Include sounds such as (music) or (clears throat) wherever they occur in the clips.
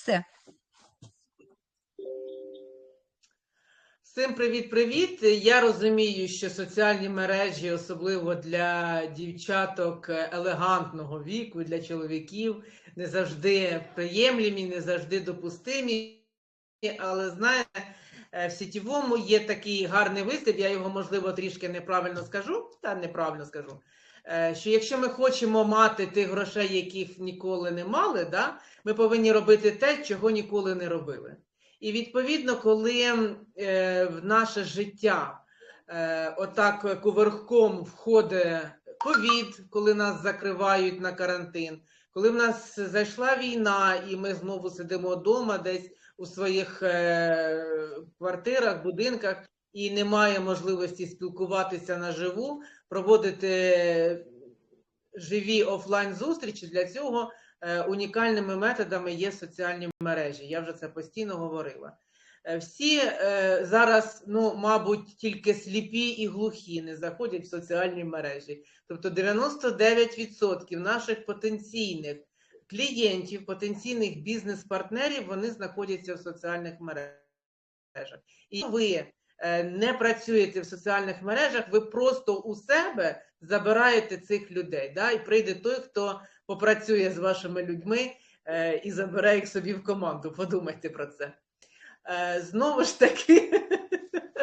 Все. Всім привіт-привіт. Я розумію, що соціальні мережі, особливо для дівчаток елегантного віку, для чоловіків, не завжди приємлімі, не завжди допустимі. Але знаєте, е, в сітєвому є такий гарний вислів, я його, можливо, трішки неправильно скажу, та неправильно скажу. Е, Що якщо ми хочемо мати тих грошей, яких ніколи не мали, да, ми повинні робити те, чого ніколи не робили. І відповідно, коли е, в наше життя е, отак кувырком входить ковід, коли нас закривають на карантин, коли в нас зайшла війна, і ми знову сидимо вдома десь у своїх квартирах, будинках, і немає можливості спілкуватися наживу, проводити живі офлайн зустрічі для цього е, унікальними методами є соціальні мережі. Я вже це постійно говорила. Е, Всі е, зараз, ну, мабуть, тільки сліпі і глухі не заходять в соціальні мережі. Тобто 99% наших потенційних клієнтів, потенційних бізнес-партнерів, вони знаходяться в соціальних мережах. І ви не працюєте в соціальних мережах, ви просто у себе забираєте цих людей. Да? І прийде той, хто попрацює з вашими людьми е, і забере їх собі в команду. Подумайте про це. Е, Знову ж таки,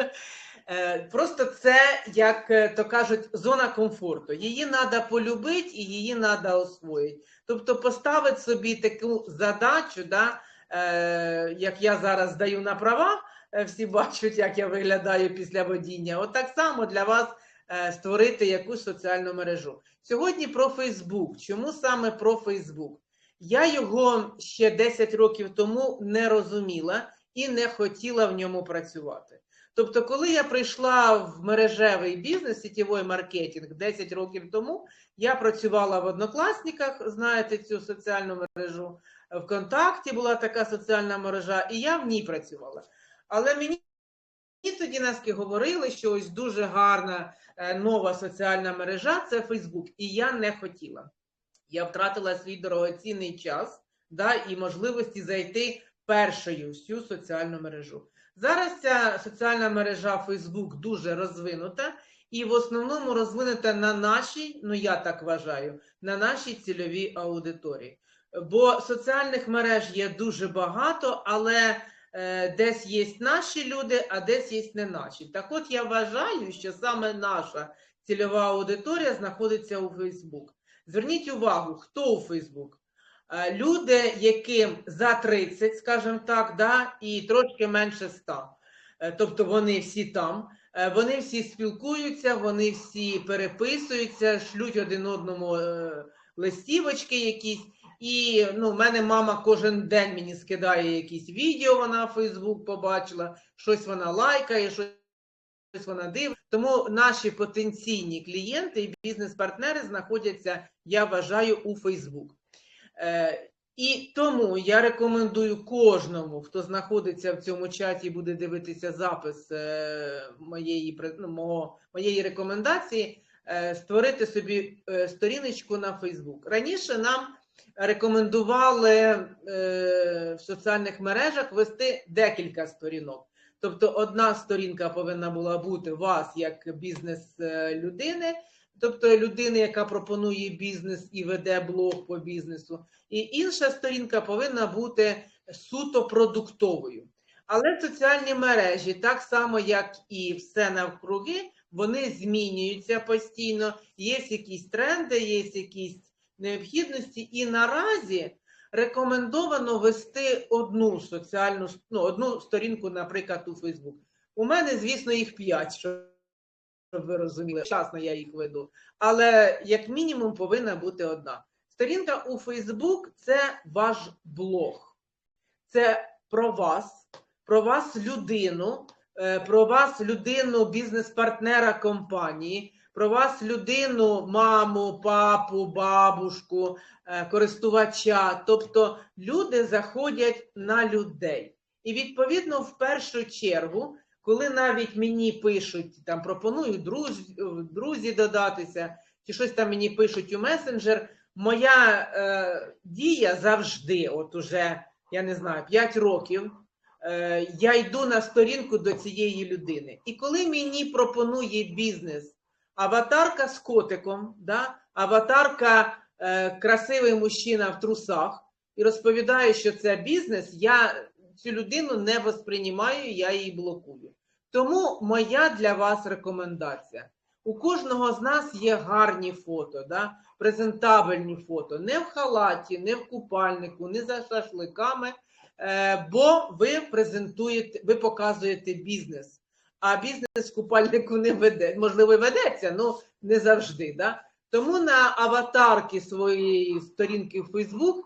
(laughs) е, просто це, як е, то кажуть, зона комфорту. Її треба полюбити і її треба освоїти. Тобто поставити собі таку задачу, да, е, як я зараз даю на права, е, всі бачать, як я виглядаю після водіння. От так само для вас е, створити якусь соціальну мережу. Сьогодні про Фейсбук. Чому саме про Фейсбук? Я його ще 10 років тому не розуміла і не хотіла в ньому працювати. Тобто, коли я прийшла в мережевий бізнес, сітєвий маркетинг 10 років тому, я працювала в однокласниках, знаєте цю соціальну мережу. ВКонтакті була така соціальна мережа, і я в ній працювала. Але мені тоді наски говорили, що ось дуже гарна е, нова соціальна мережа це Фейсбук, і я не хотіла. Я втратила свій дорогоцінний час да, і можливості зайти першою в цю соціальну мережу. Зараз ця соціальна мережа Facebook дуже розвинута і в основному розвинута на нашій, ну я так вважаю, на нашій цільовій аудиторії. Бо соціальних мереж є дуже багато, але десь є наші люди, а десь є не наші. Так от я вважаю, що саме наша цільова аудиторія знаходиться у Facebook. Зверніть увагу, хто у Facebook? Е, Люди, яким за 30, скажімо так, да, і трошки менше 100. Е, Тобто вони всі там, е, вони всі спілкуються, вони всі переписуються, шлють один одному е, листівочки якісь. І ну, в мене мама кожен день мені скидає якісь відео, вона Фейсбук побачила, щось вона лайкає, щось вона дивиться. Тому наші потенційні клієнти і бізнес-партнери знаходяться, я вважаю, у Фейсбук. Е, і тому я рекомендую кожному, хто знаходиться в цьому чаті буде дивитися запис е, моєї, ну, мого, моєї рекомендації, е, створити собі е, сторіночку на Фейсбук. Раніше нам рекомендували е, в соціальних мережах вести декілька сторінок. Тобто одна сторінка повинна була бути вас як бізнес-людини, тобто людини, яка пропонує бізнес і веде блог по бізнесу, і інша сторінка повинна бути суто продуктовою. Але соціальні мережі, так само як і все навкруги, вони змінюються постійно. Є якісь тренди, є якісь необхідності, і наразі рекомендовано вести одну соціальну ну, одну сторінку, наприклад, у Facebook. У мене, звісно, їх п'ять, щоб ви розуміли. Вчасно я їх веду. Але як мінімум повинна бути одна. Сторінка у Facebook – це ваш блог. Це про вас, про вас людину, е, про вас людину, бізнес-партнера компанії, про вас людину, маму, папу, бабушку, е, користувача. Тобто люди заходять на людей. І відповідно, в першу чергу, коли навіть мені пишуть, там пропонують друзі, друзі додатися, чи щось там мені пишуть у месенджер, моя е, дія завжди, от уже я не знаю, 5 років, е, я йду на сторінку до цієї людини. І коли мені пропонує бізнес аватарка з котиком, да, аватарка е, красивий мужчина в трусах, і розповідає, що це бізнес, я цю людину не восприймаю, я її блокую. Тому моя для вас рекомендація. У кожного з нас є гарні фото, да? презентабельні фото, не в халаті, не в купальнику, не за шашликами, е, бо ви презентуєте, ви показуєте бізнес. А бізнес купальнику не веде. Можливо, ведеться, але не завжди. Да? Тому на аватарки своєї сторінки в Facebook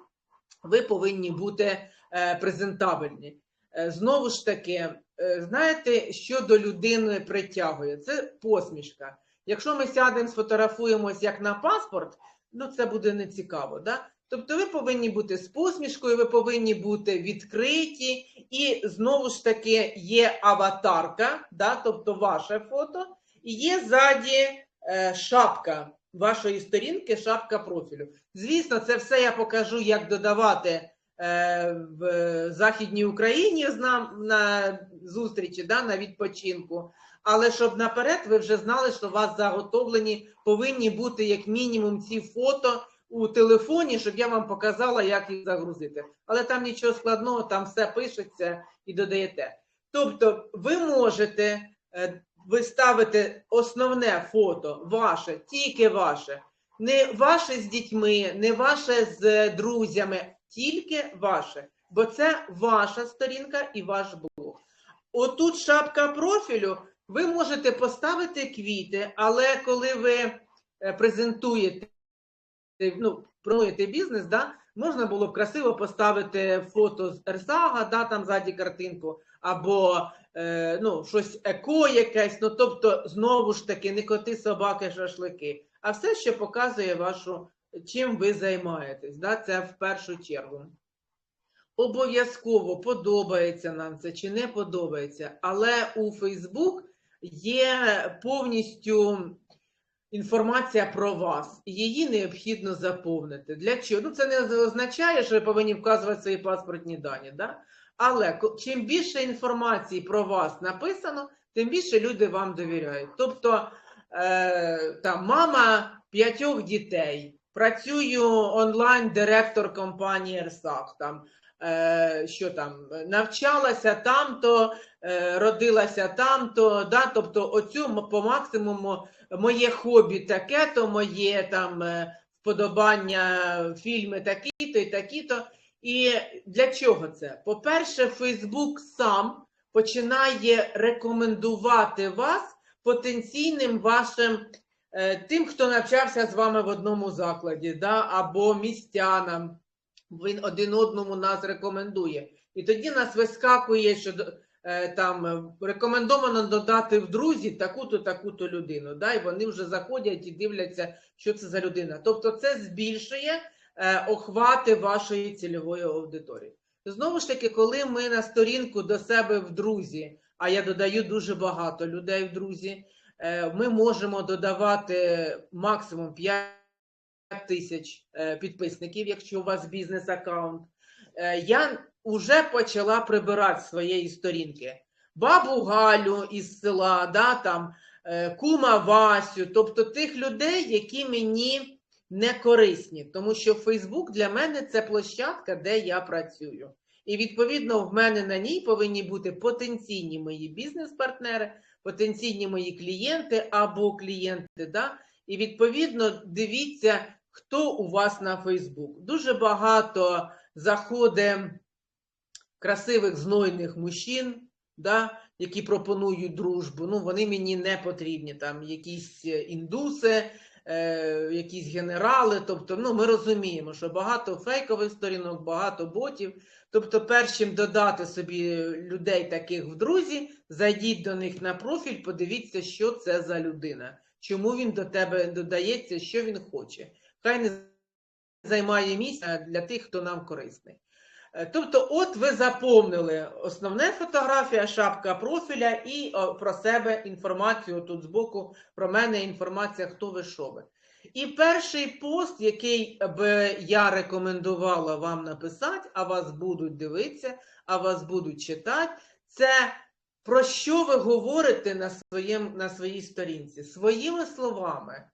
ви повинні бути е, презентабельні. Е, Знову ж таки, е, знаєте, що до людини притягує? Це посмішка. Якщо ми сядемо, сфотографуємось як на паспорт, ну це буде нецікаво. Да? Тобто ви повинні бути з посмішкою, ви повинні бути відкриті, і знову ж таки є аватарка, да? тобто ваше фото, і є ззаді е, шапка вашої сторінки, шапка профілю. Звісно, це все я покажу, як додавати е, в Західній Україні нам на зустрічі, да, на відпочинку. Але щоб наперед ви вже знали, що у вас заготовлені повинні бути як мінімум ці фото у телефоні, щоб я вам показала, як їх загрузити. Але там нічого складного, там все пишеться і додаєте. Тобто, ви можете е, виставити основне фото ваше, тільки ваше, не ваше з дітьми, не ваше з друзями, тільки ваше. Бо це ваша сторінка і ваш блог. Отут шапка профілю, ви можете поставити квіти, але коли ви е, презентуєте, ну, пропонуєте бізнес, да, можна було б красиво поставити фото з Ерсага, да, там ззаді картинку, або е, ну, щось еко якесь, ну, тобто, знову ж таки, не коти, собаки, шашлики, а все, що показує вашу, чим ви займаєтесь, да, це в першу чергу. Обов'язково подобається нам це чи не подобається, але у Фейсбук є повністю інформація про вас, її необхідно заповнити. Для чого? Ну, це не означає, що ви повинні вказувати свої паспортні дані, да? але чим більше інформації про вас написано, тим більше люди вам довіряють. Тобто, е, там, мама п'ятьох дітей, працюю онлайн-директор компанії Ерсак, там, е, що там, навчалася там-то, е, родилася там-то, да? тобто оцю по максимуму моє хобі таке, то моє там е, вподобання фільми такі-то і такі-то. І для чого це? По-перше, Фейсбук сам починає рекомендувати вас потенційним вашим е, тим, хто навчався з вами в одному закладі, да? або містянам. Він один одному нас рекомендує. І тоді нас вискакує, що там е, рекомендовано додати в друзі таку-то, таку-то людину. Да? І вони вже заходять і дивляться, що це за людина. Тобто це збільшує е, охвати вашої цільової аудиторії. Знову ж таки, коли ми на сторінку до себе в друзі, а я додаю дуже багато людей в друзі, е, ми можемо додавати максимум 5 тисяч е, підписників, якщо у вас бізнес-аккаунт. Е, Я вже почала прибирати своєї сторінки бабу Галю із села, да, там, е, кума Васю, тобто тих людей, які мені не корисні, тому що Фейсбук для мене це площадка, де я працюю. І відповідно в мене на ній повинні бути потенційні мої бізнес-партнери, потенційні мої клієнти або клієнти. Да? І відповідно дивіться, хто у вас на Фейсбук. Дуже багато заходить красивих знойних мужчин, да, які пропонують дружбу. Ну, вони мені не потрібні. Там якісь е, індуси, е, якісь генерали. Тобто, ну, ми розуміємо, що багато фейкових сторінок, багато ботів. Тобто, першим додати собі людей таких в друзі, зайдіть до них на профіль, подивіться, що це за людина, чому він до тебе додається, що він хоче. Хай не займає місця для тих, хто нам корисний. Е, Тобто, от ви заповнили основне фотографія, шапка профіля і про себе інформацію тут збоку, про мене інформація, хто ви що ви. І перший пост, який би я рекомендувала вам написати, а вас будуть дивитися, а вас будуть читати, це про що ви говорите на, своєм, на своїй сторінці? Своїми словами.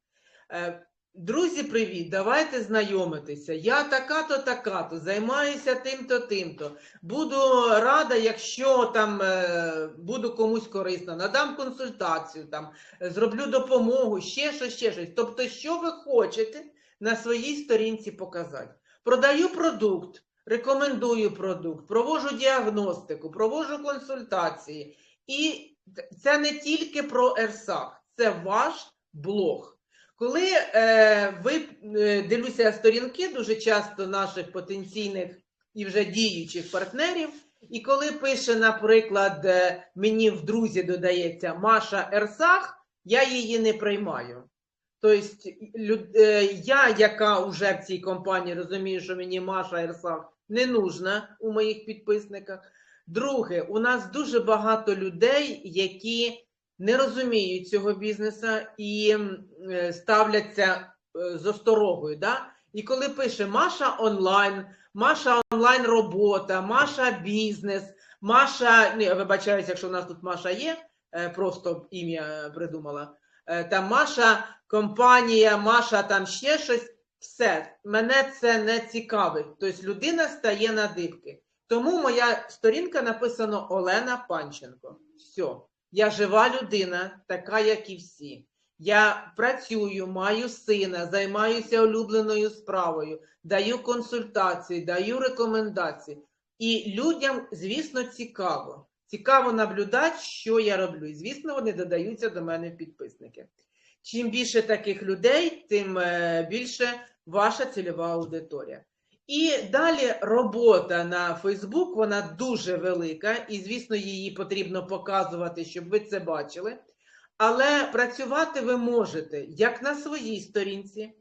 Друзі, привіт! Давайте знайомитися. Я така-то, така-то, займаюся тим-то, тим-то. Буду рада, якщо там е, буду комусь корисна, надам консультацію, там, зроблю допомогу, ще щось, ще щось. Тобто, що ви хочете на своїй сторінці показати? Продаю продукт, рекомендую продукт, провожу діагностику, провожу консультації. І це не тільки про ЕРСАХ, це ваш блог. Коли е, ви е, дивлюся сторінки дуже часто наших потенційних і вже діючих партнерів, і коли пише, наприклад, е, мені в друзі додається Маша Ерсах, я її не приймаю. Тобто, е, я, яка вже в цій компанії розумію, що мені Маша Ерсах не нужна у моїх підписниках. Друге, у нас дуже багато людей, які не розуміють цього бізнесу і е, ставляться е, з осторогою. Да? І коли пише Маша онлайн, Маша онлайн робота, Маша бізнес, Маша, не, вибачаюся, якщо у нас тут Маша є, е, просто ім'я придумала. Там Маша компанія, Маша там ще щось. Все, мене це не цікавить. Тобто людина стає на дибки. Тому моя сторінка написано Олена Панченко. Все. Я жива людина, така, як і всі. Я працюю, маю сина, займаюся улюбленою справою, даю консультації, даю рекомендації. І людям, звісно, цікаво. Цікаво наблюдати, що я роблю. І, звісно, вони додаються до мене в підписники. Чим більше таких людей, тим е, більше ваша цільова аудиторія. І далі робота на Фейсбук, вона дуже велика, і, звісно, її потрібно показувати, щоб ви це бачили. Але працювати ви можете як на своїй сторінці,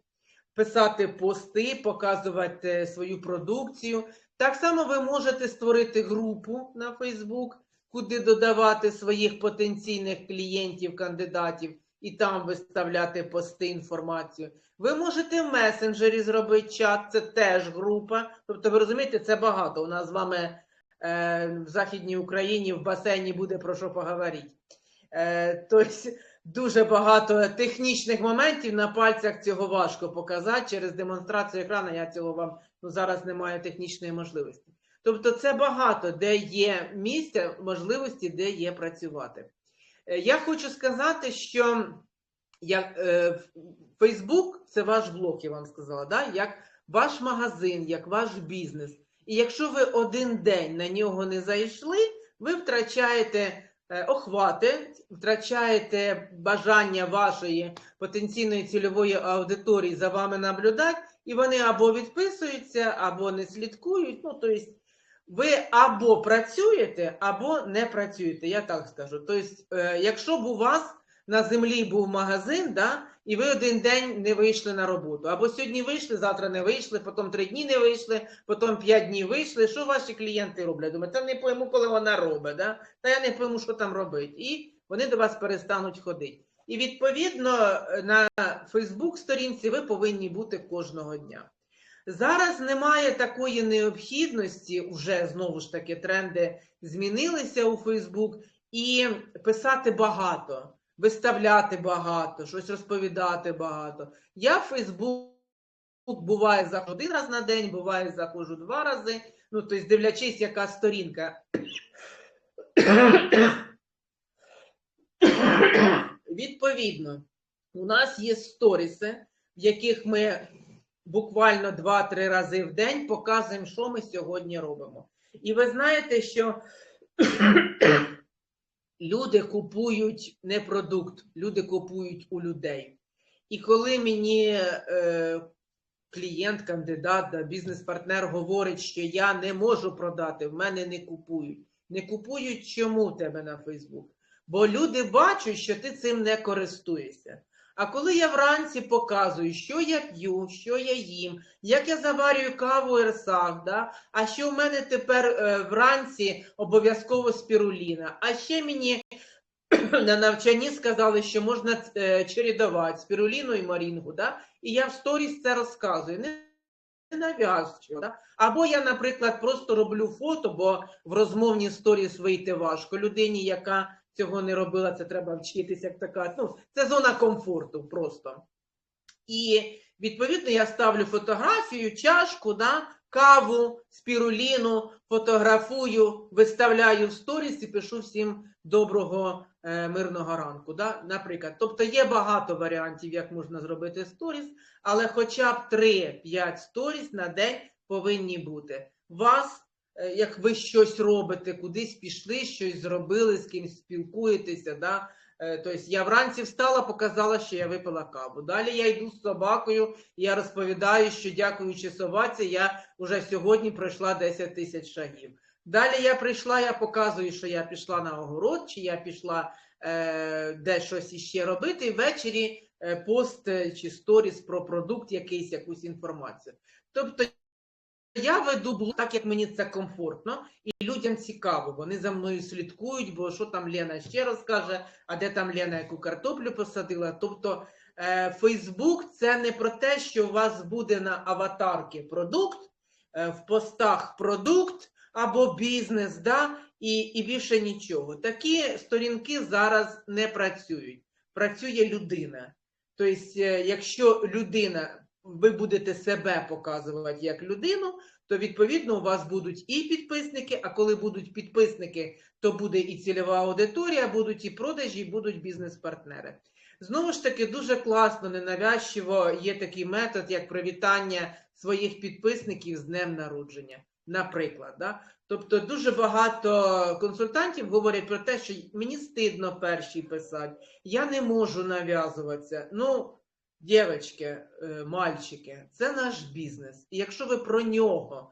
писати пости, показувати свою продукцію. Так само ви можете створити групу на Фейсбук, куди додавати своїх потенційних клієнтів, кандидатів, і там виставляти пости, інформацію. Ви можете в месенджері зробити чат, це теж група. Тобто, ви розумієте, це багато. У нас з вами е, в Західній Україні в басейні буде про що поговорити. Е, тобто, дуже багато технічних моментів на пальцях цього важко показати. Через демонстрацію екрану я цього вам ну, зараз не маю технічної можливості. Тобто, це багато, де є місця, можливості, де є працювати. Е, Я хочу сказати, що як е, Фейсбук це ваш блог, я вам сказала, да? як ваш магазин, як ваш бізнес. І якщо ви один день на нього не зайшли, ви втрачаєте е, охвати, втрачаєте бажання вашої потенційної цільової аудиторії за вами наблюдати, і вони або відписуються, або не слідкують. Ну, тобто, ви або працюєте, або не працюєте, я так скажу. Тобто, е, якщо б у вас на землі був магазин, да, і ви один день не вийшли на роботу. Або сьогодні вийшли, завтра не вийшли, потім три дні не вийшли, потім п'ять днів вийшли. Що ваші клієнти роблять? Думаю, та не пойму, коли вона робить, да? та я не пойму, що там робить. І вони до вас перестануть ходити. І відповідно на Фейсбук-сторінці ви повинні бути кожного дня. Зараз немає такої необхідності, вже знову ж таки тренди змінилися у Фейсбук, і писати багато виставляти багато, щось розповідати багато. Я в Фейсбук буває заходжу один раз на день, буває заходжу два рази. Ну, тобто, дивлячись, яка сторінка. Відповідно, у нас є сторіси, в яких ми буквально 2-3 рази в день показуємо, що ми сьогодні робимо. І ви знаєте, що (clears throat) люди купують не продукт, люди купують у людей. І коли мені е, клієнт, кандидат, да, бізнес-партнер говорить, що я не можу продати, в мене не купують. Не купують чому тебе на Фейсбук? Бо люди бачать, що ти цим не користуєшся. А коли я вранці показую, що я п'ю, що я їм, як я заварюю каву ерсах, да? а що в мене тепер е, вранці обов'язково спіруліна, а ще мені (clears throat) на навчанні сказали, що можна е, чередувати спіруліну і марінгу, да? і я в сторіс це розказую. Не нав'язчиво. Да? Або я, наприклад, просто роблю фото, бо в розмовній сторіс вийти важко. Людині, яка цього не робила, це треба вчитися, як така. Ну, це зона комфорту просто. І відповідно я ставлю фотографію, чашку, да, каву, спіруліну, фотографую, виставляю в сторіс і пишу всім доброго е, мирного ранку. Да? Наприклад, тобто є багато варіантів, як можна зробити сторіс, але хоча б 3-5 сторіс на день повинні бути. Вас, як ви щось робите, кудись пішли, щось зробили, з кимось спілкуєтеся. Да? Е, Тобто я вранці встала, показала, що я випила каву. Далі я йду з собакою, я розповідаю, що дякуючи собаці, я вже сьогодні пройшла 10 тисяч шагів. Далі я прийшла, я показую, що я пішла на огород, чи я пішла е, де щось іще робити, і ввечері е, пост е, чи сторіс про продукт, якийсь, якусь інформацію. Тобто я веду блог так, як мені це комфортно, і людям цікаво. Вони за мною слідкують, бо що там Лена ще розкаже, а де там Лена яку картоплю посадила. Тобто Фейсбук це не про те, що у вас буде на аватарці продукт, е, в постах продукт або бізнес, да, і, і більше нічого. Такі сторінки зараз не працюють. Працює людина. Тобто, е, якщо людина ви будете себе показувати як людину, то відповідно у вас будуть і підписники. А коли будуть підписники, то буде і цільова аудиторія, будуть і продажі, і будуть бізнес-партнери. Знову ж таки, дуже класно, ненавязчиво є такий метод, як привітання своїх підписників з днем народження. Наприклад, да? тобто дуже багато консультантів говорять про те, що мені стидно перші писати, я не можу нав'язуватися. Ну, Дівчатки, е, мальчики, це наш бізнес. І якщо ви про нього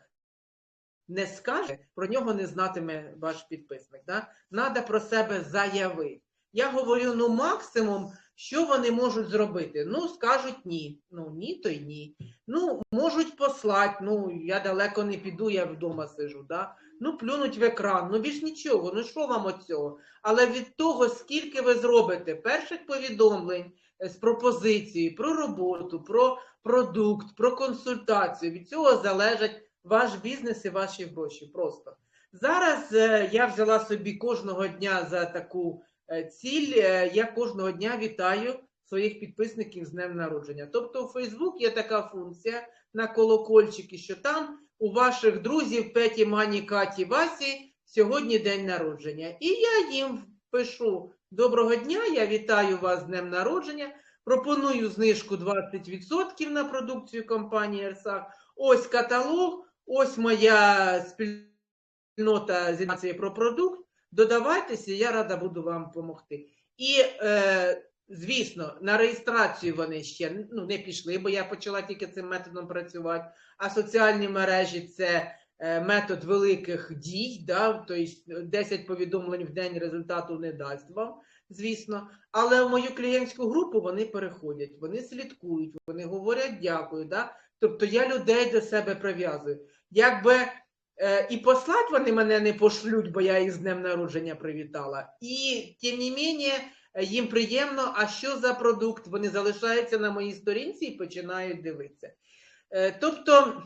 не скажете, про нього не знатиме ваш підписник. Да? Надо про себе заявити. Я говорю, ну максимум, що вони можуть зробити? Ну, скажуть ні. Ну, ні, то й ні. Ну, можуть послати, ну, я далеко не піду, я вдома сижу. Да? Ну, плюнуть в екран, ну більш нічого, ну що вам от цього? Але від того, скільки ви зробите перших повідомлень, з пропозицією про роботу, про продукт, про консультацію. Від цього залежить ваш бізнес і ваші гроші. Просто зараз е, я взяла собі кожного дня за таку е, ціль. е, Я кожного дня вітаю своїх підписників з днем народження. Тобто у Facebook є така функція на колокольчики, що там у ваших друзів Петі, Мані, Каті, Васі сьогодні день народження. І я їм пишу Доброго дня, я вітаю вас з днем народження. Пропоную знижку 20% на продукцію компанії Ерсак. Ось каталог, ось моя спільнота з інформації про продукт. Додавайтеся, я рада буду вам допомогти. І, е, звісно, на реєстрацію вони ще ну, не пішли, бо я почала тільки цим методом працювати. А соціальні мережі це метод великих дій, да? тобто 10 повідомлень в день результату не дасть вам звісно. Але в мою клієнтську групу вони переходять, вони слідкують, вони говорять дякую. Да? Тобто я людей до себе прив'язую. Якби е, і послати вони мене не пошлють, бо я їх з днем народження привітала. І тим не менше, їм приємно, а що за продукт? Вони залишаються на моїй сторінці і починають дивитися. Е, тобто.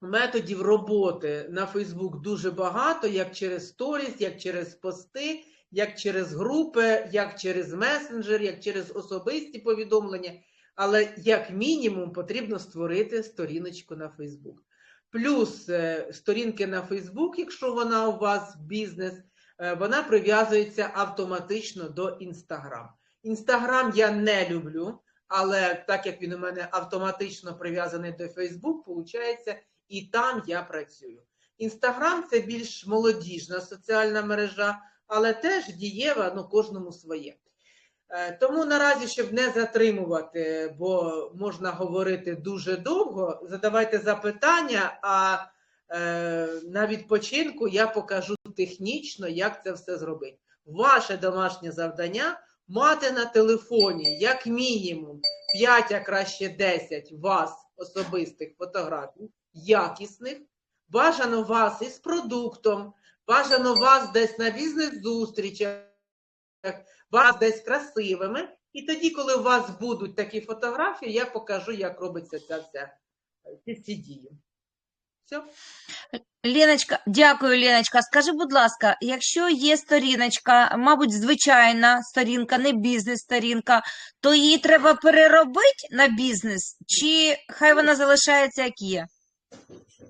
Методів роботи на Фейсбук дуже багато, як через сторіс, як через пости як через групи, як через месенджер, як через особисті повідомлення. Але як мінімум потрібно створити сторіночку на Фейсбук. Плюс е, сторінки на Фейсбук, якщо вона у вас бізнес, е, вона прив'язується автоматично до Інстаграм. Інстаграм я не люблю, але так як він у мене автоматично прив'язаний до Фейсбук, виходить, і там я працюю. Інстаграм це більш молодіжна соціальна мережа але теж дієва, ну кожному своє. Е, тому наразі, щоб не затримувати, бо можна говорити дуже довго, задавайте запитання, а е, на відпочинку я покажу технічно, як це все зробити. Ваше домашнє завдання мати на телефоні, як мінімум, 5, а краще 10 вас особистих фотографій, якісних, бажано вас із продуктом. Бажано вас десь на бізнес-зустрічах вас десь красивими. І тоді, коли у вас будуть такі фотографії, я покажу, як робиться ця вся ці всі дії. Все. Леночка, дякую, Леночка. Скажи, будь ласка, якщо є сторіночка, мабуть, звичайна сторінка, не бізнес-сторінка, то її треба переробити на бізнес, чи хай вона залишається як є?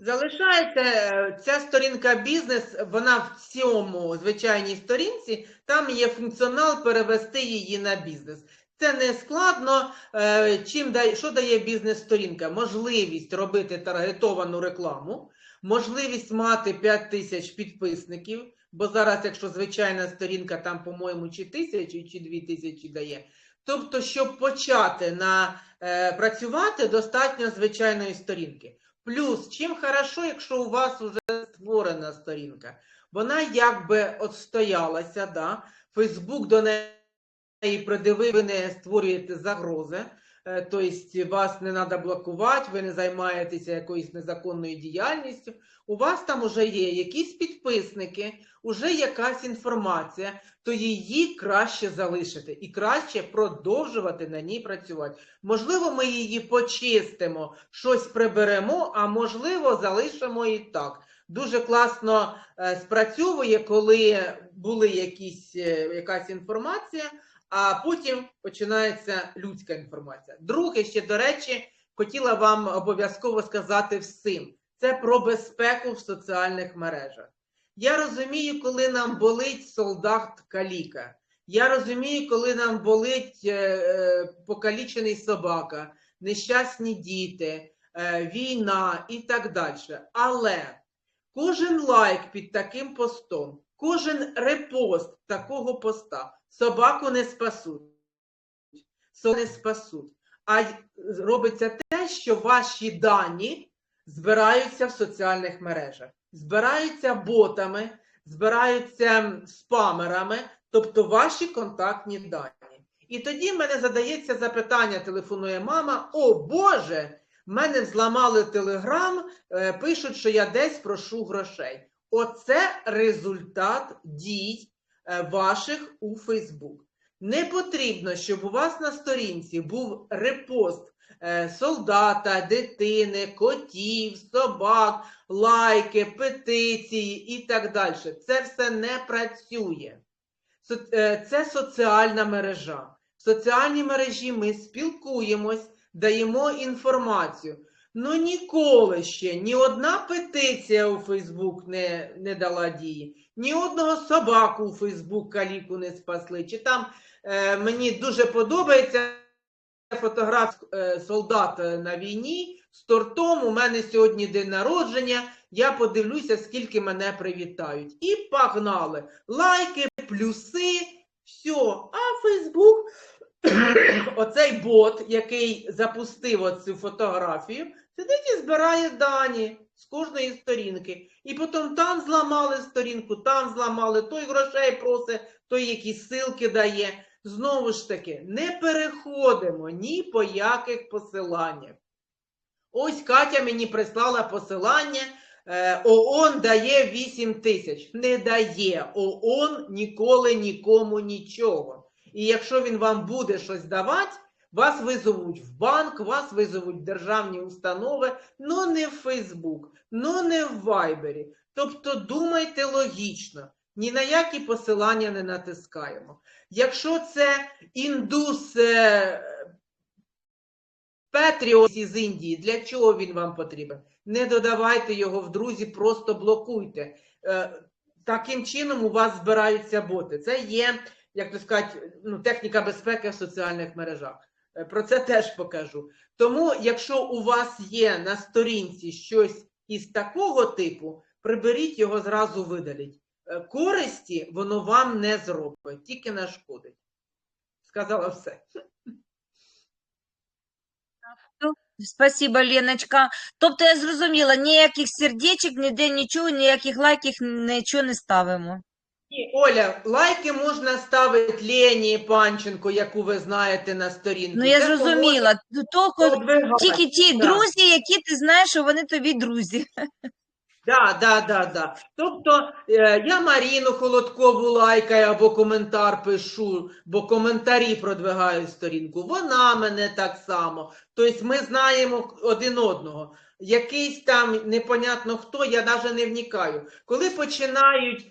Залишається е, ця сторінка бізнес, вона в цьому звичайній сторінці, там є функціонал перевести її на бізнес. Це не складно. Е, Чим дає, що дає бізнес-сторінка? Можливість робити таргетовану рекламу, можливість мати 5 тисяч підписників, бо зараз, якщо звичайна сторінка, там, по-моєму, чи тисячі, чи дві тисячі дає. Тобто, щоб почати на, е, працювати, достатньо звичайної сторінки. Плюс, чим хорошо, якщо у вас вже створена сторінка, вона якби отстоялася, да? Фейсбук до неї придивив, ви не створюєте загрози, тобто вас не треба блокувати, ви не займаєтеся якоюсь незаконною діяльністю. У вас там вже є якісь підписники, вже якась інформація, то її краще залишити і краще продовжувати на ній працювати. Можливо, ми її почистимо, щось приберемо, а можливо, залишимо і так. Дуже класно е, спрацьовує, коли були якісь, е, якась інформація, а потім починається людська інформація. Друге, ще, до речі, хотіла вам обов'язково сказати всім: це про безпеку в соціальних мережах. Я розумію, коли нам болить солдат каліка. Я розумію, коли нам болить е, покалічений собака, нещасні діти, е, війна і так далі. Але кожен лайк під таким постом, кожен репост такого поста собаку не спасуть. Собаку не спасуть. А робиться те, що ваші дані збираються в соціальних мережах, збираються ботами, збираються спамерами, тобто ваші контактні дані. І тоді в мене задається запитання, телефонує мама: О Боже, мене взламали телеграм, е, пишуть, що я десь прошу грошей. Оце результат дій ваших у Фейсбук. Не потрібно, щоб у вас на сторінці був репост е, солдата, дитини, котів, собак, лайки, петиції і так далі. Це все не працює. Е, Це соціальна мережа. В соціальній мережі ми спілкуємось, даємо інформацію. Ну ніколи ще ні одна петиція у Фейсбук не, не дала дії, ні одного собаку у Фейсбук каліку не спасли. Чи там е, мені дуже подобається фотограф е, солдат е, на війні з тортом. У мене сьогодні день народження. Я подивлюся, скільки мене привітають. І погнали. Лайки, плюси, все. Оцей бот, який запустив оцю фотографію, сидить і збирає дані з кожної сторінки. І потім там зламали сторінку, там зламали, той грошей просить, той якісь ссылки дає. Знову ж таки, не переходимо ні по яких посиланнях. Ось Катя мені прислала посилання. е, ООН дає 8 тисяч. Не дає ООН ніколи нікому нічого. І якщо він вам буде щось давати, вас визовуть в банк, вас визовуть в державні установи, ну не в Фейсбук, ну не в Вайбері. Тобто думайте логічно, ні на які посилання не натискаємо. Якщо це індус е, Петріос із Індії, для чого він вам потрібен? Не додавайте його в друзі, просто блокуйте. Е, Таким чином у вас збираються боти. Це є, як то сказати, ну, техніка безпеки в соціальних мережах. Е, Про це теж покажу. Тому, якщо у вас є на сторінці щось із такого типу, приберіть його зразу видаліть. Е, Користі воно вам не зробить, тільки нашкодить. Сказала все. Спасибо, Леночка. Тобто я зрозуміла, ніяких сердечок, ніде нічого, ніяких лайків, нічого не ставимо. Оля, лайки можна ставити Лені Панченко, яку ви знаєте на сторінці. Ну я Це зрозуміла. Тільки, тільки ті да. друзі, які ти знаєш, що вони тобі друзі. Да, да, да, да. Тобто е, я Маріну Холодкову лайкаю або коментар пишу, бо коментарі продвигають сторінку. Вона мене так само. Тобто ми знаємо один одного. Якийсь там непонятно хто, я навіть не вникаю. Коли починають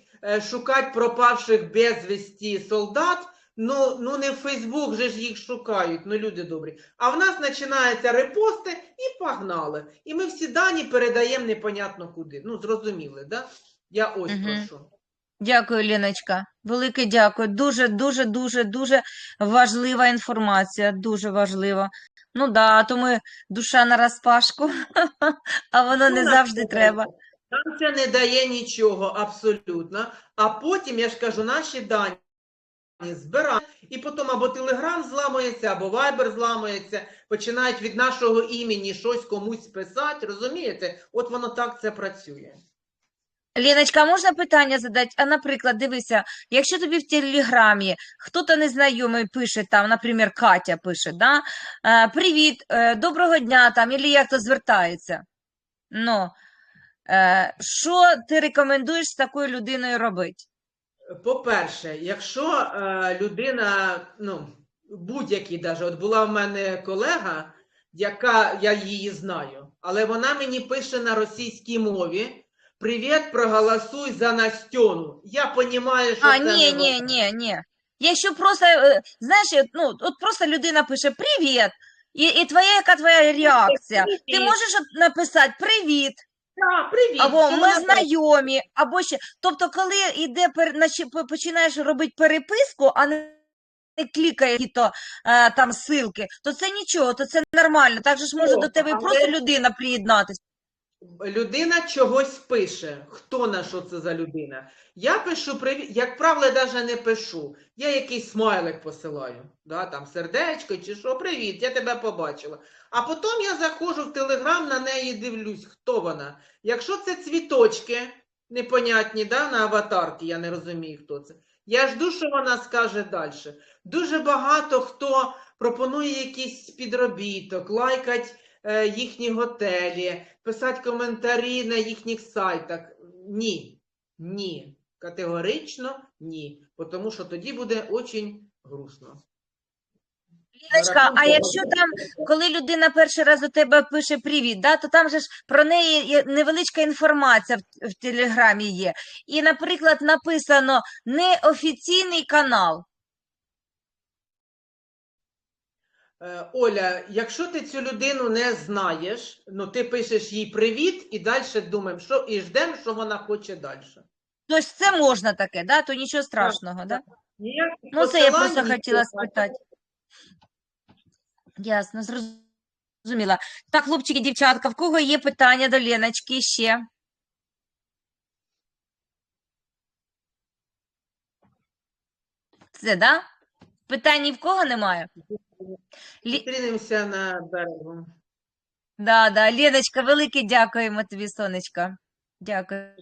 шукати пропавших безвісті солдат, ну, ну не в Фейсбук же ж їх шукають, ну люди добрі. А в нас починаються репости і погнали. І ми всі дані передаємо непонятно куди. Ну, зрозуміли, да? Я ось Мгм. про що. Дякую, Ліночка. Велике дякую. Дуже, дуже, дуже, дуже важлива інформація. Дуже важлива. Ну да, а то ми душа на розпашку, (laughs) а воно не Ну, завжди так, треба. Нам це не дає нічого абсолютно. А потім, я ж кажу, наші дані збирають, і потім або Телеграм зламується, або Вайбер зламується, починають від нашого імені щось комусь писати, розумієте? От воно так це працює. Ліночка, можна питання задати? А, наприклад, дивися, якщо тобі в Телеграмі хто-то незнайомий пише там, наприклад, Катя пише, да? е, Привіт, е, доброго дня там, або як то звертається. Ну, що ти рекомендуєш з такою людиною робити? По-перше, якщо е, людина, ну, будь-який даже, от була в мене колега, яка я її знаю, але вона мені пише на російській мові: Привіт, проголосуй за Настьону. Я розумію, що А, це ні, не ні, ні, ні. Якщо просто, е, знаєш, е, ну, от просто людина пише «Привіт», і, і твоя, яка твоя реакція? Ти можеш написати «Привіт», Так, привіт. або «Ми знайомі», або ще. Тобто, коли йде, пер- наче по- починаєш робити переписку, а не не клікає які-то е, там силки, то це нічого, то це нормально. Так же ж може О, до тебе і але- просто людина приєднатися. Людина чогось пише. Хто на що це за людина? Я пишу привіт. Як правило, навіть не пишу. Я якийсь смайлик посилаю. Да, там сердечко чи що, привіт, я тебе побачила. А потім я заходжу в Телеграм, на неї дивлюсь, хто вона. Якщо це цвіточки непонятні, да, на аватарки, я не розумію, хто це. Я жду, що вона скаже далі. Дуже багато хто пропонує якийсь підробіток, лайкать їхні готелі, писати коментарі на їхніх сайтах. Ні, ні, категорично ні, тому що тоді буде дуже грустно. Ліночка, а якщо там, коли людина перший раз до тебе пише привіт, да, то там же ж про неї невеличка інформація в, в Телеграмі є. І, наприклад, написано неофіційний канал. Оля, якщо ти цю людину не знаєш, ну ти пишеш їй привіт і далі думаємо, що і ждемо, що вона хоче далі. Тобто це можна таке, да? то нічого страшного, да? Ну, це я просто хотіла спитати. Ясно, зрозуміла. Так, хлопчики, дівчатка, в кого є питання до Леночки ще? Це, да? Питань ні в кого немає? Зустрінемося на берегу. Да, да. Леночка, велике дякуємо тобі, сонечко. Дякую.